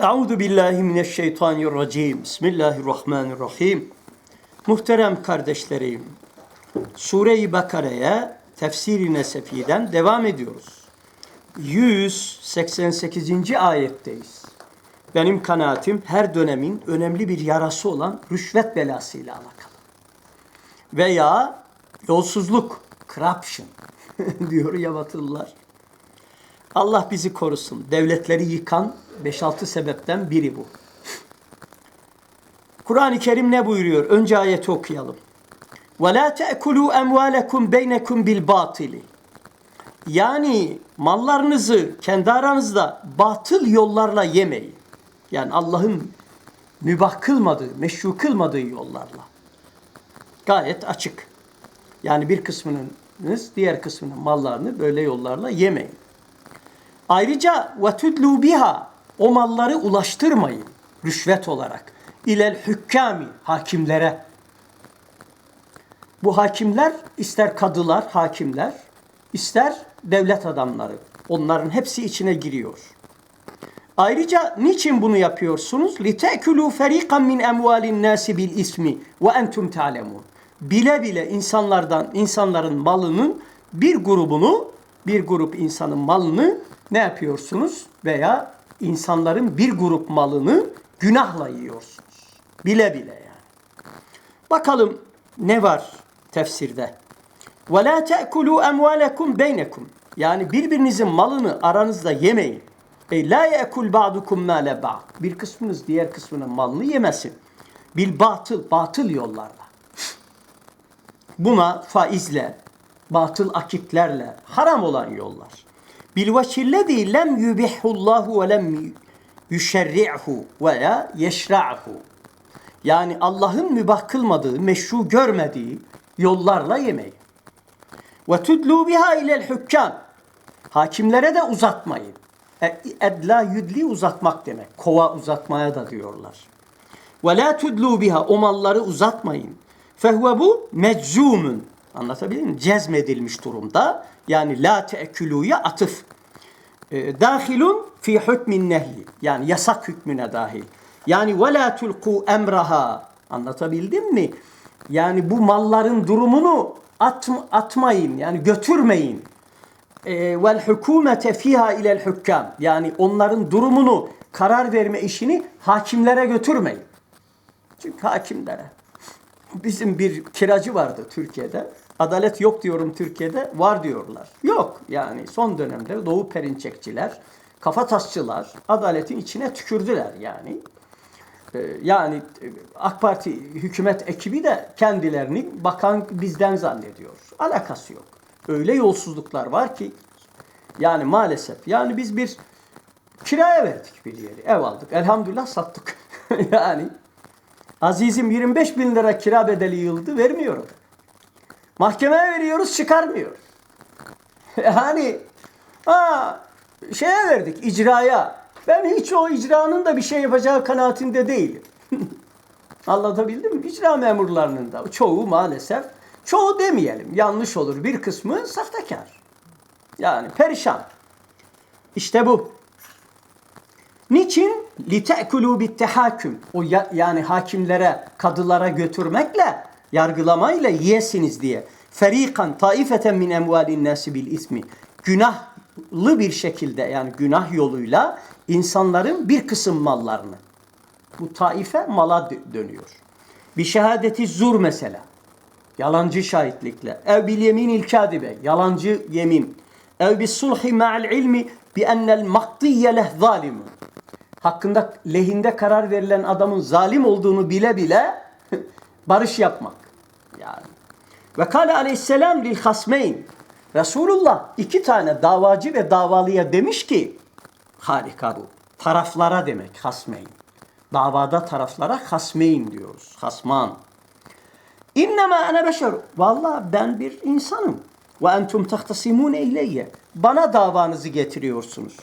Euzu billahi mineşşeytanirracim. Bismillahirrahmanirrahim. Muhterem kardeşlerim, Sure-i Bakara'ya tefsiri nesefiden devam ediyoruz. 188. ayetteyiz. Benim kanaatim her dönemin önemli bir yarası olan rüşvet belasıyla alakalı. Veya yolsuzluk, corruption diyor ya Batılılar. Allah bizi korusun. Devletleri yıkan 5-6 sebepten biri bu. Kur'an-ı Kerim ne buyuruyor? Önce ayeti okuyalım. وَلَا تَأْكُلُوا اَمْوَالَكُمْ بَيْنَكُمْ بِالْبَاطِلِ Yani mallarınızı kendi aranızda batıl yollarla yemeyin. Yani Allah'ın mübah kılmadığı, meşru kılmadığı yollarla. Gayet açık. Yani bir kısmınız diğer kısmının mallarını böyle yollarla yemeyin. Ayrıca ve tudlu biha o malları ulaştırmayın rüşvet olarak ilel hükkami hakimlere. Bu hakimler ister kadılar, hakimler, ister devlet adamları. Onların hepsi içine giriyor. Ayrıca niçin bunu yapıyorsunuz? لِتَأْكُلُوا فَر۪يقًا مِنْ اَمْوَالِ النَّاسِ بِالْاِسْمِ وَاَنْتُمْ تَعْلَمُونَ Bile bile insanlardan, insanların malının bir grubunu, bir grup insanın malını ne yapıyorsunuz? Veya insanların bir grup malını günahla yiyorsunuz. Bile bile yani. Bakalım ne var tefsirde? وَلَا تَأْكُلُوا اَمْوَالَكُمْ بَيْنَكُمْ Yani birbirinizin malını aranızda yemeyin. Ey la yekul ba'dukum ma le ba'd. Bir kısmınız diğer kısmının malını yemesin. Bil batıl, batıl yollarla. Buna faizle, batıl akitlerle, haram olan yollar. Bil vekillezi lem yubihullahu ve lem yüşerri'hu ve la yeşra'hu. Yani Allah'ın mübah kılmadığı, meşru görmediği yollarla yemeyin. Ve tudlu biha ilel hükkam. Hakimlere de uzatmayın. E, Edla yudli uzatmak demek. Kova uzatmaya da diyorlar. Ve la tudlu biha o malları uzatmayın. Fehve bu meczumun. Anlatabildim mi? Cezmedilmiş durumda. Yani la te'külüye atıf. E, dahilun fi hükmin nehyi. Yani yasak hükmüne dahil. Yani ve la tulku emraha. Anlatabildim mi? Yani bu malların durumunu at, atmayın. Yani götürmeyin e, vel hükümete fiha ilel hükkam. Yani onların durumunu, karar verme işini hakimlere götürmeyin. Çünkü hakimlere. Bizim bir kiracı vardı Türkiye'de. Adalet yok diyorum Türkiye'de, var diyorlar. Yok yani son dönemde Doğu Perinçekçiler, kafatasçılar adaletin içine tükürdüler yani. Ee, yani e, AK Parti hükümet ekibi de kendilerini bakan bizden zannediyor. Alakası yok öyle yolsuzluklar var ki yani maalesef yani biz bir kiraya verdik bir yeri ev aldık elhamdülillah sattık yani azizim 25 bin lira kira bedeli yıldı vermiyor mahkemeye veriyoruz çıkarmıyor yani ha, şeye verdik icraya ben hiç o icranın da bir şey yapacağı kanaatinde değilim anlatabildim mi icra memurlarının da çoğu maalesef Çoğu demeyelim yanlış olur. Bir kısmı sahtekar. Yani perişan. İşte bu. Niçin? لِتَأْكُلُوا بِالتَّحَاكُمْ O ya, yani hakimlere, kadılara götürmekle, yargılamayla yiyesiniz diye. Ferikan taifeten min emvalin nasi bil ismi. Günahlı bir şekilde yani günah yoluyla insanların bir kısım mallarını. Bu taife mala dönüyor. Bir şehadeti zur mesela. Yalancı şahitlikle. Ev bil yeminil kadibe. Yalancı yemin. Ev bis sulhi ma'al ilmi bi ennel maktiye leh zalimun. Hakkında lehinde karar verilen adamın zalim olduğunu bile bile barış yapmak. Yani. Ve kâle aleyhisselam lil hasmeyn. Resulullah iki tane davacı ve davalıya demiş ki harika bu. Taraflara demek hasmeyn. Davada taraflara hasmeyn diyoruz. Hasman. İnnemâ ene beşer. Valla ben bir insanım. Ve entum tahtasimûne ileyye. Bana davanızı getiriyorsunuz.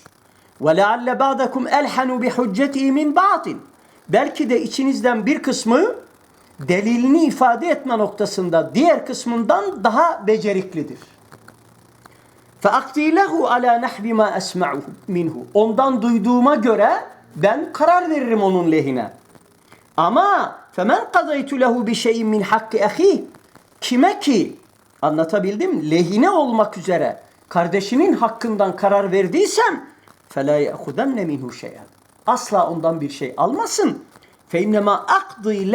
Ve lealle ba'dakum elhanu bi hücceti min ba'din. Belki de içinizden bir kısmı delilini ifade etme noktasında diğer kısmından daha beceriklidir. فَاَقْتِي لَهُ عَلَى نَحْوِ مَا أَسْمَعُهُ minhu. Ondan duyduğuma göre Ben karar veririm onun lehine. Ama femen kadaytu lehu bi şeyin min hakkı ahi kime ki anlatabildim mi? lehine olmak üzere kardeşinin hakkından karar verdiysem fela ya'khudenne minhu şey'en. Asla ondan bir şey almasın. Fe innema akdi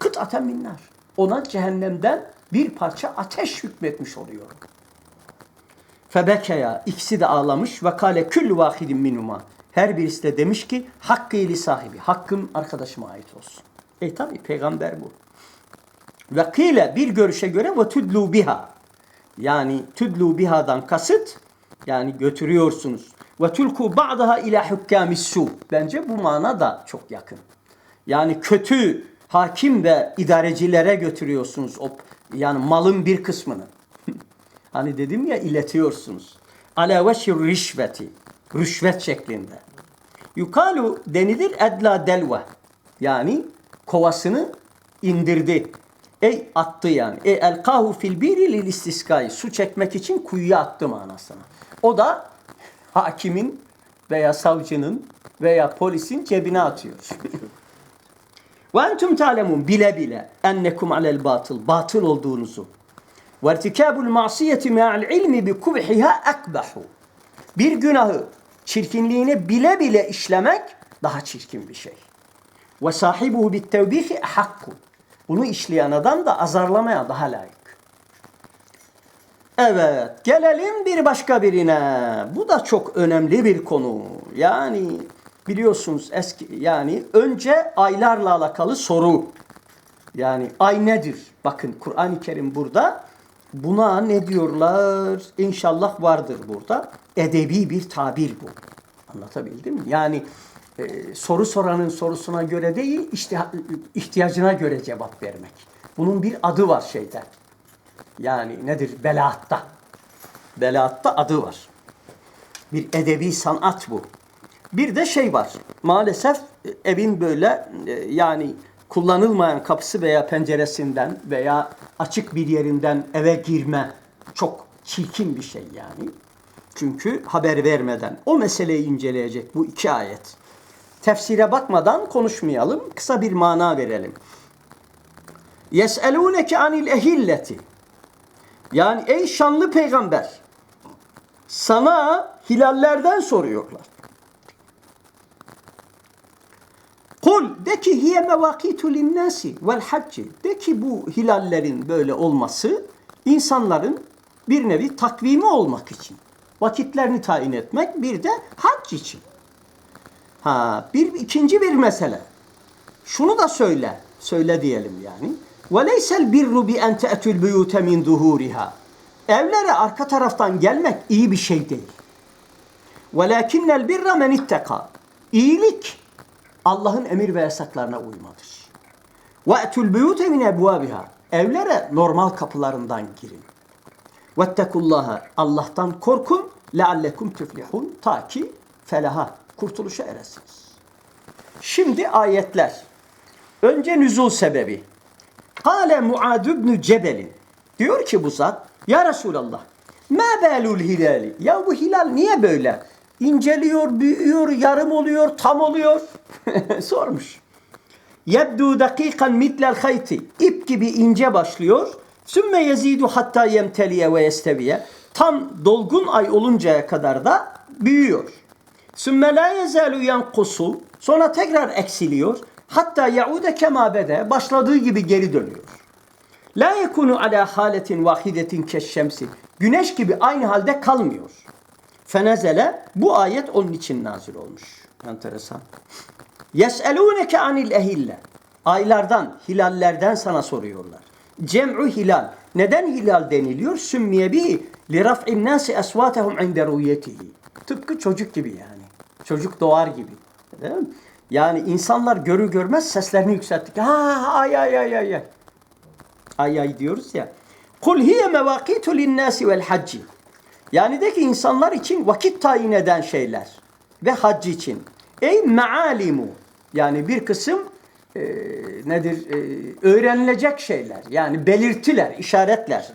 lehu kıt'aten min nar. Ona cehennemden bir parça ateş hükmetmiş oluyorum. Febekeya ikisi de ağlamış ve kale küllü vahidin minuma. Her birisi de demiş ki hakkı ili sahibi. Hakkım arkadaşıma ait olsun. E tabi peygamber bu. Ve kile bir görüşe göre ve tudlu biha. Yani tudlu biha'dan kasıt yani götürüyorsunuz. Ve tulku ba'daha ila hukkamis su. Bence bu mana da çok yakın. Yani kötü hakim ve idarecilere götürüyorsunuz o yani malın bir kısmını. hani dedim ya iletiyorsunuz. Ala veşir rişveti. Rüşvet şeklinde. Yukalu denilir edla delve. Yani kovasını indirdi. Ey attı yani. E elkahu fil biri lil istiskayı. Su çekmek için kuyuya attı manasına. O da hakimin veya savcının veya polisin cebine atıyor. Ve entum talemun bile bile ennekum alel batıl. Batıl olduğunuzu. Ve irtikabul masiyeti ma'al ilmi bi kubhiha akbahu. Bir günahı çirkinliğini bile bile işlemek daha çirkin bir şey. Ve sahibuhu bit tevbihi hakku. Bunu işleyen adam da azarlamaya daha layık. Evet, gelelim bir başka birine. Bu da çok önemli bir konu. Yani biliyorsunuz eski yani önce aylarla alakalı soru. Yani ay nedir? Bakın Kur'an-ı Kerim burada buna ne diyorlar? İnşallah vardır burada. Edebi bir tabir bu. Anlatabildim mi? Yani e, soru soranın sorusuna göre değil, işte ihtiyacına göre cevap vermek. Bunun bir adı var şeyde. Yani nedir? Belaatta. Belaatta adı var. Bir edebi sanat bu. Bir de şey var. Maalesef e, evin böyle e, yani kullanılmayan kapısı veya penceresinden veya açık bir yerinden eve girme çok çirkin bir şey yani. Çünkü haber vermeden o meseleyi inceleyecek bu iki ayet. Tefsire bakmadan konuşmayalım. Kısa bir mana verelim. Yes'elûneke anil ehilleti. Yani ey şanlı peygamber sana hilallerden soruyorlar. Kul de ki hiye mevakitu linnâsi vel hacci. De ki bu hilallerin böyle olması insanların bir nevi takvimi olmak için. Vakitlerini tayin etmek bir de hac için. Ha, bir ikinci bir mesele. Şunu da söyle. Söyle diyelim yani. Ve leysel birru bi en te'tul buyute min zuhuriha. Evlere arka taraftan gelmek iyi bir şey değil. Velakinnel birra men itteka. İyilik Allah'ın emir ve yasaklarına uymadır. Etul buyute min ebvabiha. Evlere normal kapılarından girin. Vettekullaha. Allah'tan korkun. Leallekum tuflihun. Ta ki felaha, kurtuluşa eresiniz. Şimdi ayetler. Önce nüzul sebebi. Kale Muad ibn Cebel'in. Diyor ki bu zat, Ya Resulallah, ma belul hilali. Ya bu hilal niye böyle? İnceliyor, büyüyor, yarım oluyor, tam oluyor. Sormuş. Yebdu dakikan mitlel hayti. İp gibi ince başlıyor. Sümme yezidu hatta yemteliye ve yesteviye. Tam dolgun ay oluncaya kadar da büyüyor. Sümme la yezalu yankusu. Sonra tekrar eksiliyor. Hatta yaude kema bede. Başladığı gibi geri dönüyor. La yekunu ala haletin vahidetin keşşemsi. Güneş gibi aynı halde kalmıyor. Fenezele bu ayet onun için nazil olmuş. Enteresan. Yes'elûneke anil ehille. Aylardan, hilallerden sana soruyorlar. Cem'u hilal. Neden hilal deniliyor? Sümmiye bi li raf'in nasi esvatehum inde ruyetihi. Tıpkı çocuk gibi yani. Çocuk doğar gibi. Değil mi? Yani insanlar görür görmez seslerini yükselttik. Ha ay ay ay ay ay. Ay ay diyoruz ya. Kul hiye mevakitu linnâsi vel hacci. Yani de ki insanlar için vakit tayin eden şeyler ve hac için. Ey mealimu yani bir kısım e, nedir e, öğrenilecek şeyler yani belirtiler, işaretler.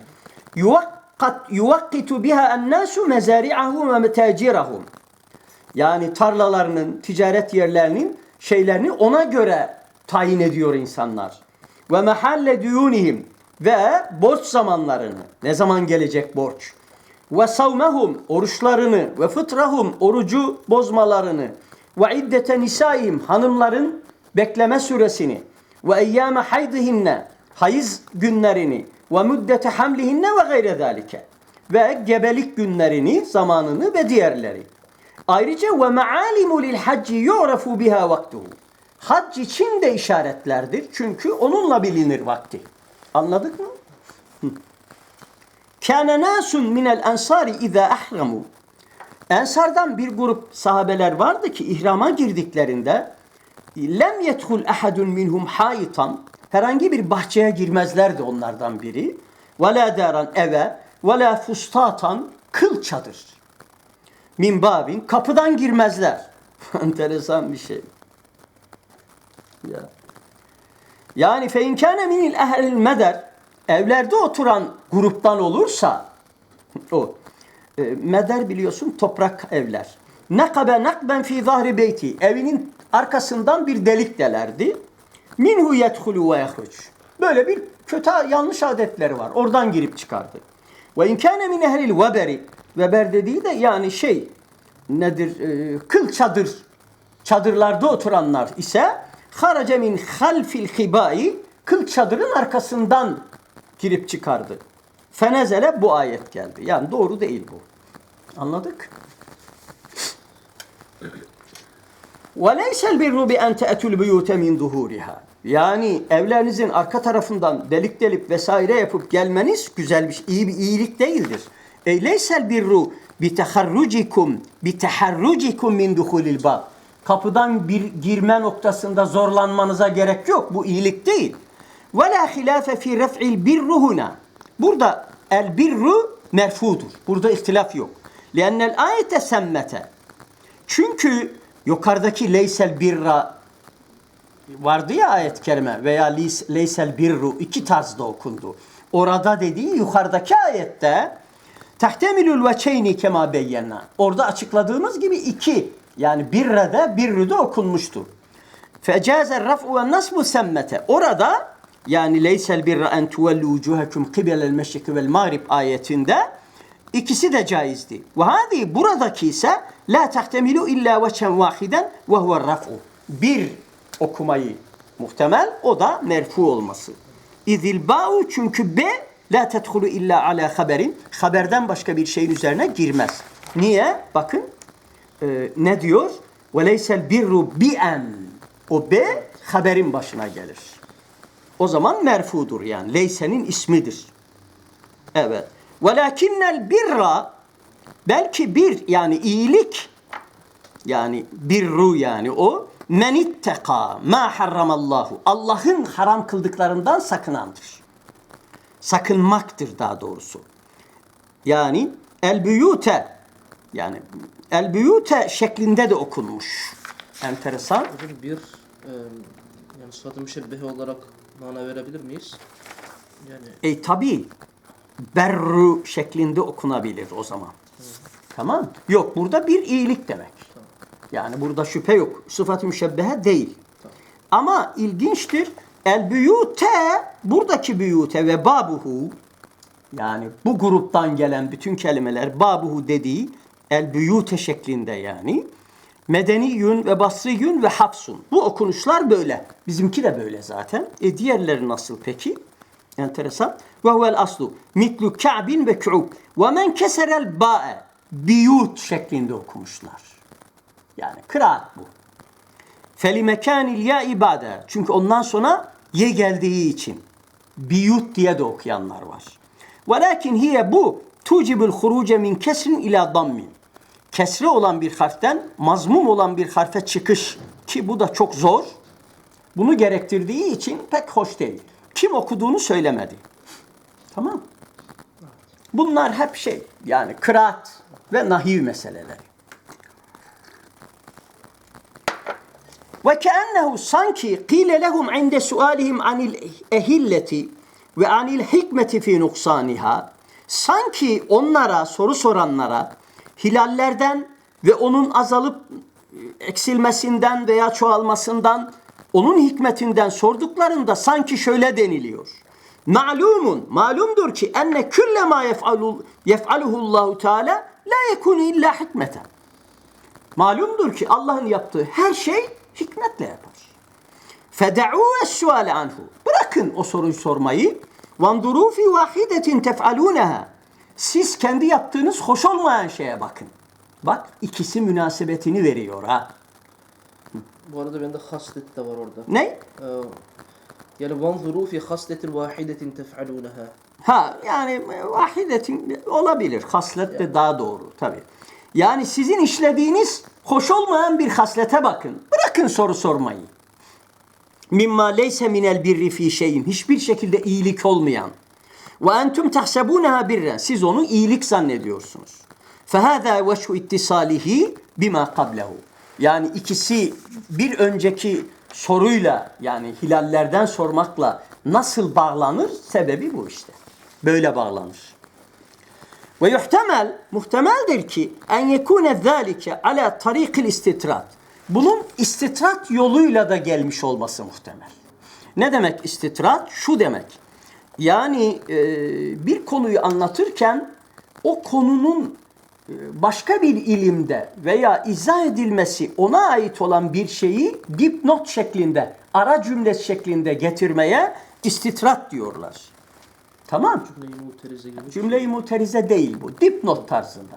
Yuvakkat yuvakkitu biha ennasu mezari'ahum ve metacirahum. Yani tarlalarının, ticaret yerlerinin şeylerini ona göre tayin ediyor insanlar. Ve mahalle düyunihim ve borç zamanlarını. Ne zaman gelecek borç? Ve savmehum oruçlarını ve fıtrahum orucu bozmalarını ve iddete nisaihim hanımların bekleme süresini ve eyyame haydihinne hayız günlerini ve müddete hamlihinne ve gayre zalike ve gebelik günlerini, zamanını ve diğerleri. Ayrıca ve maalimu lil hacci yu'rafu biha vaktuhu. Hac için de işaretlerdir. Çünkü onunla bilinir vakti. Anladık mı? Kâne nâsun minel ensari izâ ahramu. Ensardan bir grup sahabeler vardı ki ihrama girdiklerinde lem yedhul ahadun minhum hayitan herhangi bir bahçeye girmezlerdi onlardan biri. Ve la daran eve ve la fustatan kıl çadır. Min babin kapıdan girmezler. Enteresan bir şey. Ya. Yani fe inkâne minil ehlil meder evlerde oturan gruptan olursa o e, meder biliyorsun toprak evler. Nakabe nakben fi zahri beyti evinin arkasından bir delik delerdi. Minhu yedhulu ve yahruc. Böyle bir kötü yanlış adetleri var. Oradan girip çıkardı. Ve inkâne min ehlil veberi Veber dediği de yani şey nedir? E, kıl çadır çadırlarda oturanlar ise harace min halfil hibai kıl çadırın arkasından girip çıkardı. Fenezele bu ayet geldi. Yani doğru değil bu. Anladık? وَلَيْسَ الْبِرُّ بِاَنْ تَأْتُوا الْبُيُوتَ مِنْ ظُهُورِهَا Yani evlerinizin arka tarafından delik delik vesaire yapıp gelmeniz güzel bir şey, iyi bir iyilik değildir. E leysel birru bi teharrucikum bi teharrucikum min duhulil bab. Kapıdan bir girme noktasında zorlanmanıza gerek yok. Bu iyilik değil. Ve la hilafe fi ref'il birru huna. Burada el birru merfudur. Burada ihtilaf yok. Liannel ayete semmete. Çünkü yukarıdaki leysel birra vardı ya ayet-i kerime veya leysel birru iki tarzda okundu. Orada dediği yukarıdaki ayette tahtemilül veçeyni kema beyyenna. Orada açıkladığımız gibi iki yani birrede birrüde okunmuştur. Fecazer raf'u ve nasbu semmete. Orada yani leysel birra en tuvellu vucuhakum kibelel meşriki vel mağrib ayetinde ikisi de caizdi. Ve hadi buradaki ise la tahtemilu illa veçen vahiden ve huve raf'u. Bir okumayı muhtemel o da merfu olması. İzil ba'u çünkü B la tedhulu illa ala haberin. Haberden başka bir şeyin üzerine girmez. Niye? Bakın e, ne diyor? Ve leysel birru bi'en. O B haberin başına gelir. O zaman merfudur yani. Leysenin ismidir. Evet. Velakinnel birra belki bir yani iyilik yani birru yani o men itteka ma harramallahu Allah'ın haram kıldıklarından sakınandır. Sakınmaktır daha doğrusu. Yani el yani el şeklinde de okunmuş. Enteresan. Bir e, yani sıfatı müşebbehe olarak mana verebilir miyiz? Yani E tabi berru şeklinde okunabilir o zaman. Tamam. Yok burada bir iyilik demek. Yani burada şüphe yok. Sıfat-ı müşebbehe değil. Ama ilginçtir. El büyüte buradaki büyüte ve babuhu yani bu gruptan gelen bütün kelimeler babuhu dediği el büyüte şeklinde yani medeniyün ve basriyün ve hafsun. Bu okunuşlar böyle. Bizimki de böyle zaten. E diğerleri nasıl peki? Enteresan. Ve huvel aslu mitlu ka'bin ve ku'ub. Ve men keserel ba'e biyut şeklinde okumuşlar. Yani kıraat bu. Feli mekanil ya ibade. Çünkü ondan sonra ye geldiği için. Biyut diye de okuyanlar var. Velakin hiye bu tucibul huruce min kesrin ila dammin. Kesre olan bir harften mazmum olan bir harfe çıkış ki bu da çok zor. Bunu gerektirdiği için pek hoş değil. Kim okuduğunu söylemedi. Tamam. Bunlar hep şey yani kıraat ve nahiv meseleleri. Ve keennehu sanki kile lehum inde sualihim anil ehilleti ve anil hikmeti fi nuksaniha sanki onlara soru soranlara hilallerden ve onun azalıp e, eksilmesinden veya çoğalmasından onun hikmetinden sorduklarında sanki şöyle deniliyor. Ma'lumun, malumdur ki enne külle ma yef'alu yef'aluhu Allahu Teala la yekunu illa hikmeten. Malumdur ki Allah'ın yaptığı her şey hikmetle yapar. Feda'u es-suale anhu. Bırakın o soruyu sormayı. Vanduru fi vahidetin tef'aluneha. Siz kendi yaptığınız hoş olmayan şeye bakın. Bak ikisi münasebetini veriyor ha. Bu arada bende haslet de var orada. Ne? Ee, yani vanzuru fi hasletin vahidetin tef'aluneha. Ha yani vahidetin olabilir. Haslet de daha doğru tabii. Yani sizin işlediğiniz hoş olmayan bir haslete bakın. Bırakın soru sormayı. Mimma leyse minel birri fi şeyin. Hiçbir şekilde iyilik olmayan. Ve entum tahsebuneha birren. Siz onu iyilik zannediyorsunuz. Fehâzâ veşhu ittisalihi bima qablehu. Yani ikisi bir önceki soruyla yani hilallerden sormakla nasıl bağlanır? Sebebi bu işte. Böyle bağlanır. Ve yuhtemel, muhtemeldir ki en yekune zâlike ala tarikil istitrat. Bunun istitrat yoluyla da gelmiş olması muhtemel. Ne demek istitrat? Şu demek. Yani e, bir konuyu anlatırken o konunun e, başka bir ilimde veya izah edilmesi ona ait olan bir şeyi dipnot şeklinde, ara cümle şeklinde getirmeye istitrat diyorlar. Tamam. Cümle-i muterize gibi. Cümle-i muterize değil bu. Dipnot tarzında.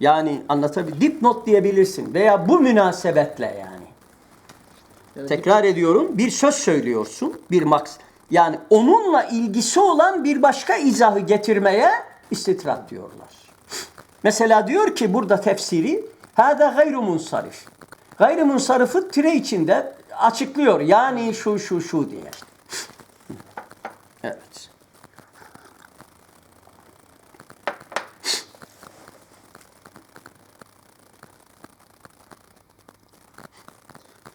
Yani anlatabilir. Dipnot diyebilirsin veya bu münasebetle yani. Yani Tekrar ediyorum. Bir söz söylüyorsun. Bir maks. Yani onunla ilgisi olan bir başka izahı getirmeye istitrat diyorlar. Mesela diyor ki burada tefsiri hâdâ gayru munsarif. Gayri munsarifı tire içinde açıklıyor. Yani şu şu şu diye. Evet.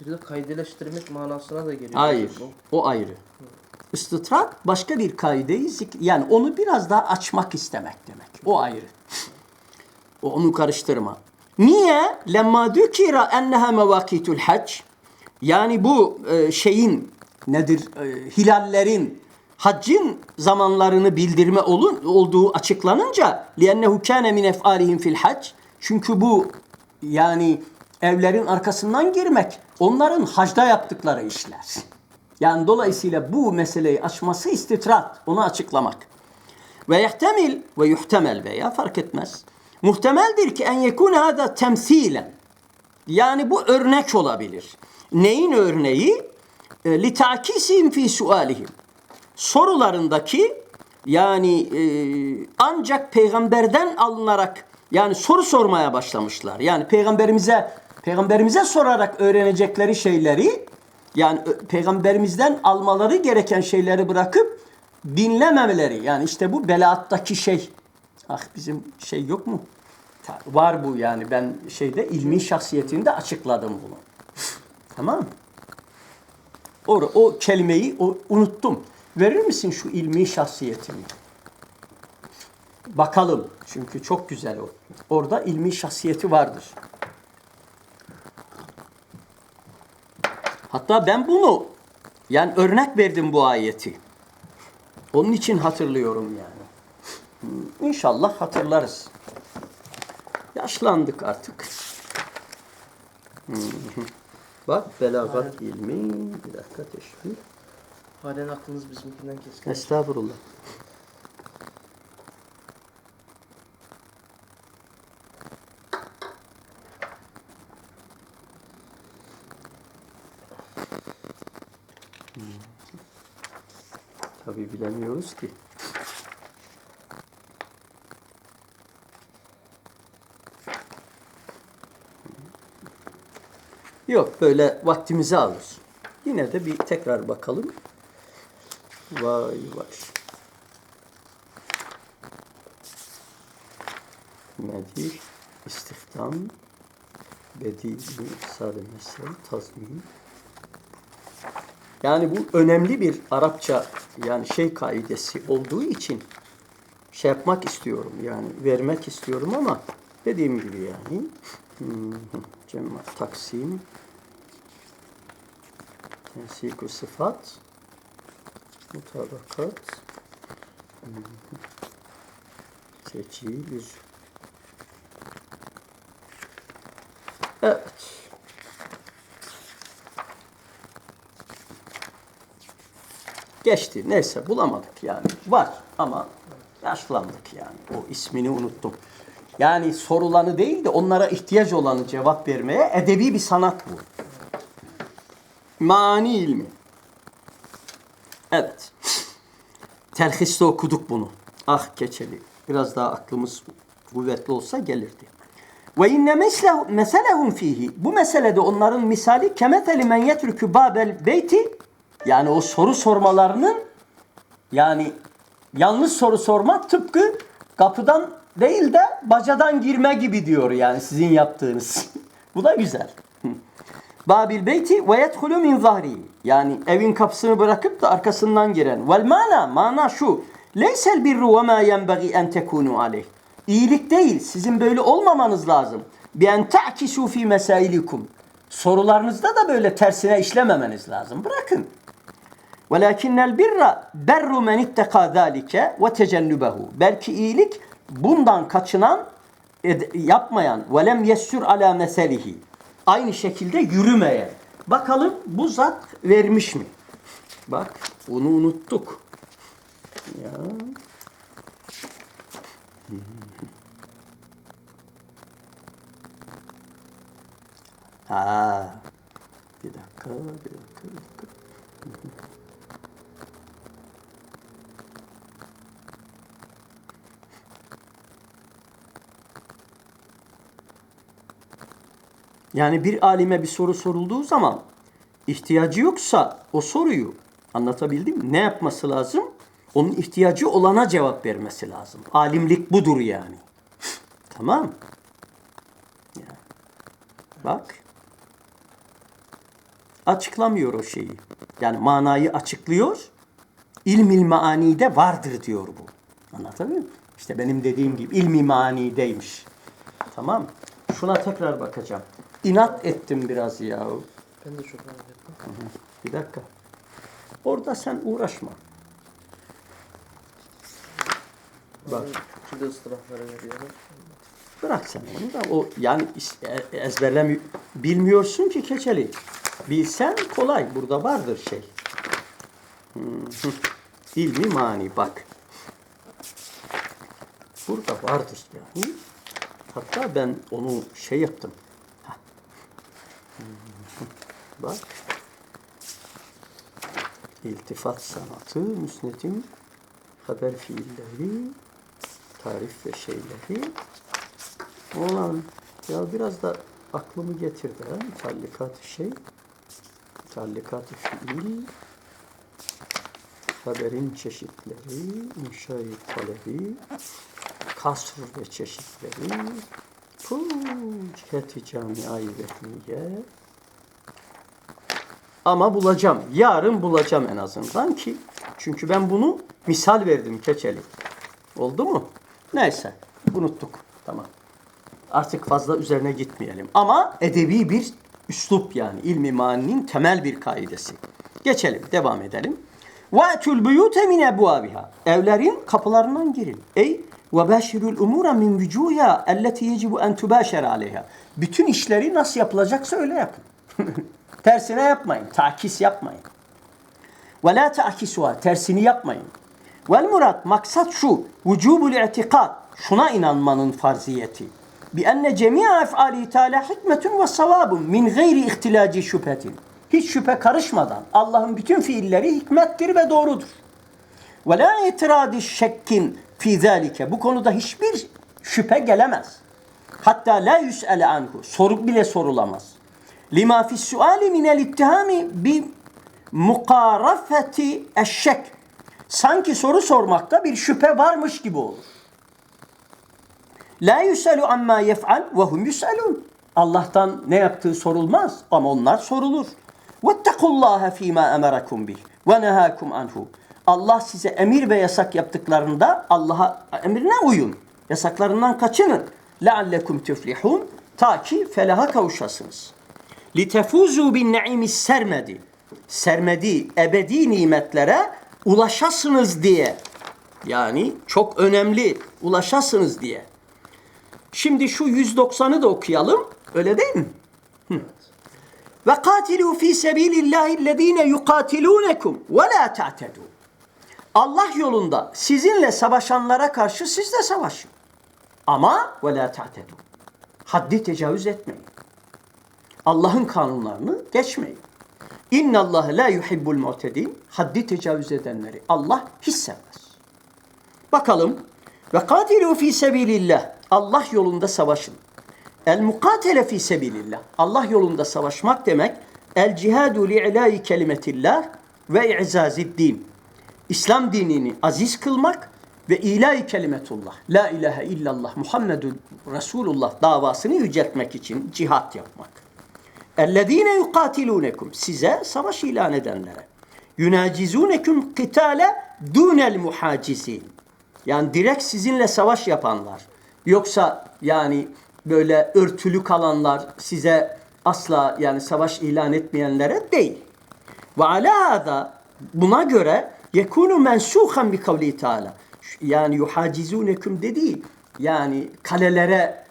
Bir de kaydeleştirmek manasına da geliyor. Hayır. O ayrı. İstitrat başka bir kaideyi yani onu biraz daha açmak istemek demek. O ayrı. O onu karıştırma. Niye? Lemma dükira enneha mevakitul hac. Yani bu e, şeyin nedir? E, hilallerin haccın zamanlarını bildirme olun, olduğu açıklanınca liennehu kâne min ef'alihim fil hac. Çünkü bu yani evlerin arkasından girmek onların hacda yaptıkları işler. Yani dolayısıyla bu meseleyi açması istitrat, onu açıklamak. Ve yehtemil ve yuhtemel veya fark etmez. Muhtemeldir ki en yekune hada temsilen. Yani bu örnek olabilir. Neyin örneği? E, Li ta'kisihim fi sualihim. Sorularındaki yani e, ancak peygamberden alınarak yani soru sormaya başlamışlar. Yani peygamberimize peygamberimize sorarak öğrenecekleri şeyleri yani peygamberimizden almaları gereken şeyleri bırakıp dinlememeleri. Yani işte bu belaattaki şey. Ah bizim şey yok mu? Var bu yani ben şeyde ilmi şahsiyetinde açıkladım bunu. Tamam. O, o kelimeyi o, unuttum. Verir misin şu ilmi şahsiyetini? Bakalım. Çünkü çok güzel o. Orada ilmi şahsiyeti vardır. Hatta ben bunu yani örnek verdim bu ayeti. Onun için hatırlıyorum yani. İnşallah hatırlarız. Yaşlandık artık. Bak belagat ilmi. Bir dakika teşbih. Halen aklınız bizimkinden keskin. Estağfurullah. Tabii bilemiyoruz ki. Yok böyle vaktimizi alır. Yine de bir tekrar bakalım. Vay vay. Nedir? İstihdam, bedi, sade mesel, tazmin. Yani bu önemli bir Arapça yani şey kaidesi olduğu için şey yapmak istiyorum yani vermek istiyorum ama dediğim gibi yani Hmm, Cemma taksim. Tensiku sıfat. Mutabakat. Hmm. Geçti. Neyse bulamadık yani. Var ama yaşlandık yani. O ismini unuttum. Yani sorulanı değil de onlara ihtiyaç olanı cevap vermeye edebi bir sanat bu. Mani ilmi. Evet. Telhiste okuduk bunu. Ah keçeli. Biraz daha aklımız kuvvetli olsa gelirdi. Ve inne meselehum fihi. Bu meselede onların misali kemeteli men yetrükü babel beyti. Yani o soru sormalarının yani yanlış soru sormak tıpkı kapıdan değil de bacadan girme gibi diyor yani sizin yaptığınız. Bu da güzel. Babil beyti ve yedhulu min zahri. Yani evin kapısını bırakıp da arkasından giren. Vel mana, mana şu. Leysel birru ve ma yenbagi en tekunu aleyh. İyilik değil, sizin böyle olmamanız lazım. Bi en ta'kisu fi mesailikum. Sorularınızda da böyle tersine işlememeniz lazım. Bırakın. Velakinnel birra berru men itteka zalike ve tecennubehu. Belki iyilik bundan kaçınan yapmayan ve lem yessür ala. Aynı şekilde yürümeyen. Bakalım bu zat vermiş mi? Bak onu unuttuk. Ya. Ha. Bir dakika, bir dakika. Yani bir alime bir soru sorulduğu zaman ihtiyacı yoksa o soruyu anlatabildim mi? Ne yapması lazım? Onun ihtiyacı olana cevap vermesi lazım. Alimlik budur yani. tamam. Ya. Bak. Açıklamıyor o şeyi. Yani manayı açıklıyor. İlmil maanide vardır diyor bu. Anlatabiliyor muyum? İşte benim dediğim gibi ilmi manideymiş. Tamam. Şuna tekrar bakacağım. İnat ettim biraz ya. Ben de çok ettim. Bir dakika. Orada sen uğraşma. Bak. Şimdi ıstıraflara veriyorum. Bırak sen onu da o yani e- ezberlemi bilmiyorsun ki keçeli. Bilsen kolay. Burada vardır şey. İlmi mani bak. Burada vardır yani. Hatta ben onu şey yaptım. Bak. İltifat sanatı, müsnedin, haber fiilleri, tarif ve şeyleri, Ulan ya biraz da aklımı getirdi ha. Mutallikat şey. Mutallikat fiil. Haberin çeşitleri. inşa talebi. Kasr ve çeşitleri. Puh, ciheti camiayı vehmiye. Ama bulacağım. Yarın bulacağım en azından ki. Çünkü ben bunu misal verdim keçeli. Oldu mu? Neyse. Unuttuk. Tamam. Artık fazla üzerine gitmeyelim. Ama edebi bir üslup yani. ilmi maninin temel bir kaidesi. Geçelim. Devam edelim. وَاَتُوا الْبُيُوتَ مِنْ اَبْوَابِهَا Evlerin kapılarından girin. Ey وَبَاشِرُوا الْاُمُورَ مِنْ وُجُوهَا اَلَّتِي يَجِبُ اَنْ تُبَاشَرَ عَلَيْهَا Bütün işleri nasıl yapılacaksa öyle yapın. Tersine yapmayın. Takis yapmayın. Ve la ta'kisuha tersini yapmayın. Vel murat maksat şu vücubul i'tikad şuna inanmanın farziyeti. Bi enne cemi'a ef'ali teala hikmetun ve savabun min gayri ihtilaci şüphetin. Hiç şüphe karışmadan Allah'ın bütün fiilleri hikmettir ve doğrudur. Ve la itiradi şekkin fi zalike. Bu konuda hiçbir şüphe gelemez. Hatta la yüs'ele anhu. Soru bile sorulamaz. Lima fi suali minel ittihami bi mukarafeti eşşek. Sanki soru sormakta bir şüphe varmış gibi olur. La yüselu amma yef'al ve hum yüselun. Allah'tan ne yaptığı sorulmaz ama onlar sorulur. Vettekullaha fîmâ emerakum bih ve nehâkum anhu. Allah size emir ve yasak yaptıklarında Allah'a emrine uyun. Yasaklarından kaçının. Leallekum tuflihun. Ta ki felaha kavuşasınız. لِتَفُوزُوا بِالنَّعِيمِ sermedi. Sermedi, ebedi nimetlere ulaşasınız diye. Yani çok önemli ulaşasınız diye. Şimdi şu 190'ı da okuyalım. Öyle değil mi? Ve katilu fi sebilillahi ellezine yukatilunekum ve la ta'tedu. Allah yolunda sizinle savaşanlara karşı siz de savaşın. Ama ve la ta'tedu. Haddi tecavüz etmeyin. Allah'ın kanunlarını geçmeyin. İnna Allah la yuhibbul mu'tedin. Haddi tecavüz edenleri Allah hiç sevmez. Bakalım. Ve katilu fi sebilillah. Allah yolunda savaşın. El mukatele fi sebilillah. Allah yolunda savaşmak demek el cihadu li'ilâi kelimetillah ve i'zazid din. İslam dinini aziz kılmak ve ilahi kelimetullah, la ilahe illallah Muhammedun Resulullah davasını yüceltmek için cihat yapmak. Ellezine yukatilunekum size savaş ilan edenlere. Yunacizunekum kitale dunel muhacizin. Yani direkt sizinle savaş yapanlar. Yoksa yani böyle örtülü kalanlar size asla yani savaş ilan etmeyenlere değil. Ve alâ da buna göre yekunu mensuhan bi kavli taala. Yani yuhacizunekum dediği yani kalelere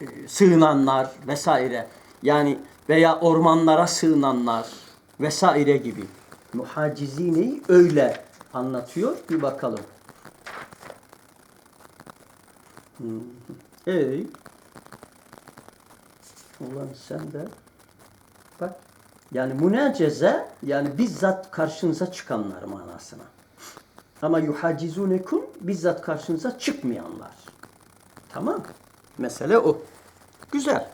e, sığınanlar vesaire yani veya ormanlara sığınanlar vesaire gibi. Muhacizineyi öyle anlatıyor. Bir bakalım. Hmm. Evet. Ulan sen de bak yani münaceze yani bizzat karşınıza çıkanlar manasına. Ama yuhacizunekum bizzat karşınıza çıkmayanlar. Tamam. Mesele o. Güzel.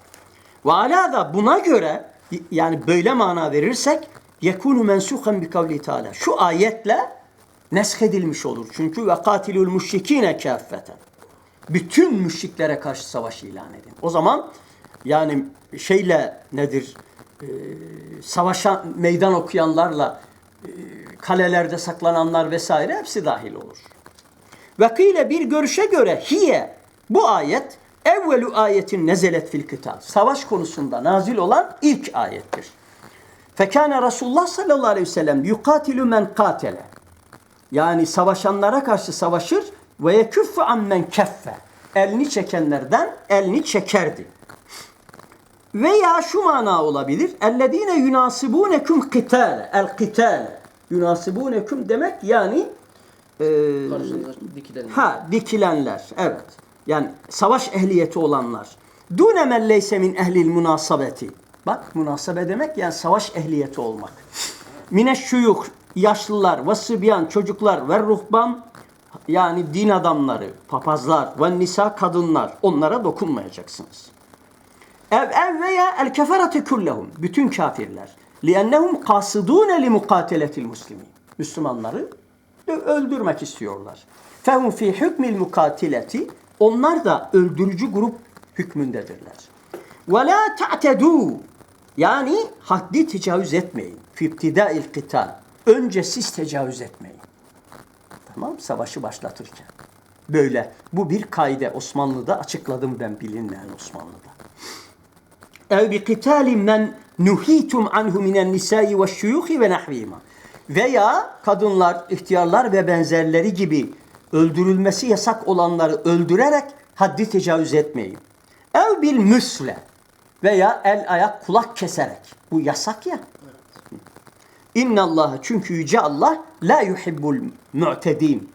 Ve ala da buna göre yani böyle mana verirsek yekunu mensuhan bi kavli taala. Şu ayetle nesk edilmiş olur. Çünkü ve katilul müşrikine kâffeten. Bütün müşriklere karşı savaş ilan edin. O zaman yani şeyle nedir? Ee, savaşan meydan okuyanlarla e, kalelerde saklananlar vesaire hepsi dahil olur. Ve kıyle bir görüşe göre hiye bu ayet evvelu ayetin nezelet fil kitab. Savaş konusunda nazil olan ilk ayettir. Fekâne Resulullah sallallahu aleyhi ve sellem yukatilu men katele. Yani savaşanlara karşı savaşır ve yeküffü ammen keffe. Elini çekenlerden elini çekerdi. Veya şu mana olabilir. Ellezine yunasibunekum kitale. El kitale. Yunasibunekum demek yani e, Karşınıza dikilen. ha dikilenler. Evet. Yani savaş ehliyeti olanlar. Dune men leyse min ehlil münasabeti. Bak münasabe demek yani savaş ehliyeti olmak. Mine şuyuk yaşlılar ve sıbyan çocuklar ve ruhban yani din adamları, papazlar ve nisa kadınlar onlara dokunmayacaksınız. Ev ev veya el keferate kullehum. Bütün kafirler. Liennehum kasidune li mukateletil muslimin. Müslümanları öldürmek istiyorlar. Fehum fi hükmil mukatileti. Onlar da öldürücü grup hükmündedirler. Ve la ta'tedu. Yani haddi tecavüz etmeyin. Fi ibtidail kital. Önce siz tecavüz etmeyin. Tamam Savaşı başlatırken. Böyle. Bu bir kaide. Osmanlı'da açıkladım ben bilinmeyen Osmanlı'da. Ev bi kitalin men nuhitum anhu minen nisai ve şuyuhi ve nahvima. Veya kadınlar, ihtiyarlar ve benzerleri gibi öldürülmesi yasak olanları öldürerek haddi tecavüz etmeyin. Ev bil müsle veya el ayak kulak keserek. Bu yasak ya. İnna Allah çünkü yüce Allah la yuhibbul mu'tedin.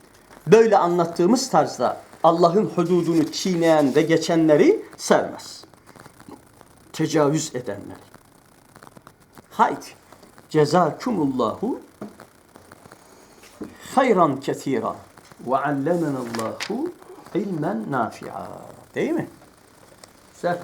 Böyle anlattığımız tarzda Allah'ın hududunu çiğneyen ve geçenleri sevmez tecavüz edenler. Haydi. Cezakumullahu hayran kesira ve allemenallahu ilmen nafi'a. Değil mi? Güzel.